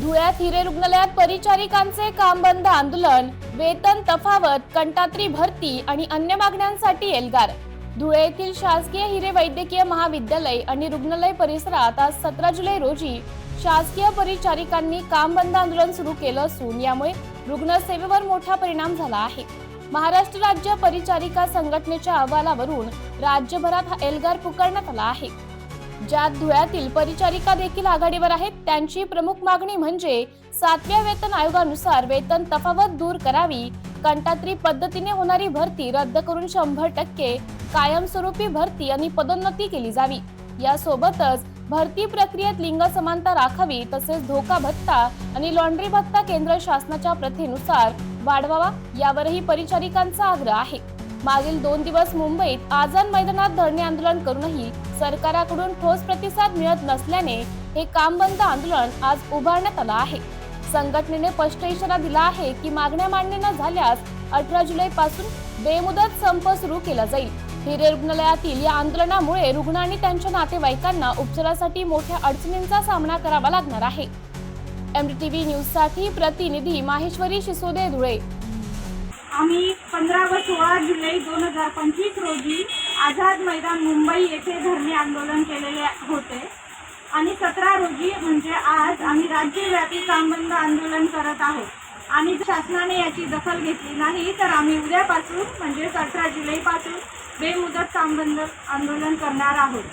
धुळ्यात हिरे रुग्णालयात परिचारिकांचे काम बंद आंदोलन वेतन तफावत कंटात्री भरती आणि अन्य मागण्यांसाठी एल्गार. धुळे येथील शासकीय हिरे वैद्यकीय महाविद्यालय आणि रुग्णालय परिसरात आज सतरा जुलै रोजी शासकीय परिचारिकांनी काम बंद आंदोलन सुरू केलं असून यामुळे रुग्णसेवेवर मोठा परिणाम झाला आहे. महाराष्ट्र राज्य परिचारिका संघटनेच्या अहवालावरून राज्यभरात हा एल्गार पुकारण्यात आला आहे. ज्यात धुळ्यातील परिचारिका देखील आघाडीवर आहेत त्यांची प्रमुख मागणी म्हणजे सातव्या वेतन आयोगानुसार वेतन तफावत दूर करावी कंटात्री पद्धतीने होणारी भरती रद्द करून शंभर टक्के कायमस्वरूपी भरती आणि पदोन्नती केली जावी. यासोबतच भरती प्रक्रियेत लिंग समानता राखावी तसेच धोका भत्ता आणि लॉन्ड्री भत्ता केंद्र शासनाच्या प्रथेनुसार वाढवावा यावरही परिचारिकांचा आग्रह आहे. मागील दोन दिवस मुंबईत आझाद मैदानात धरणे आंदोलन करूनही सरकाराकडून ठोस प्रतिसाद मिळत नसल्याने हे काम बंद आंदोलन आज उभारण्यात आलं आहे. संघटनेने स्पष्ट इशारा दिला आहे की मागण्या मान्य न झाल्यास अठरा जुलै पासून बेमुदत संप सुरू केला जाईल. हिरे रुग्णालयातील या आंदोलनामुळे रुग्ण आणि त्यांच्या नातेवाईकांना उपचारासाठी मोठ्या अडचणींचा सामना करावा लागणार आहे. एमटीव्ही न्यूजसाठी प्रतिनिधी माहेश्वरी शिसोदे धुळे. आम्ही पंधरा व सोळा जुलै दोन हजार पंचवीस रोजी आझाद मैदान मुंबई येथे धरणे आंदोलन केलेले होते. आणि सतरा रोजी म्हणजे आज आम्ही राज्यव्यापी कामबंद आंदोलन करत आहोत. आणि शासनाने याची दखल घेतली नाही तर आम्ही उद्यापासून म्हणजे सतरा जुलैपासून बेमुदत कामबंद आंदोलन करणार आहोत.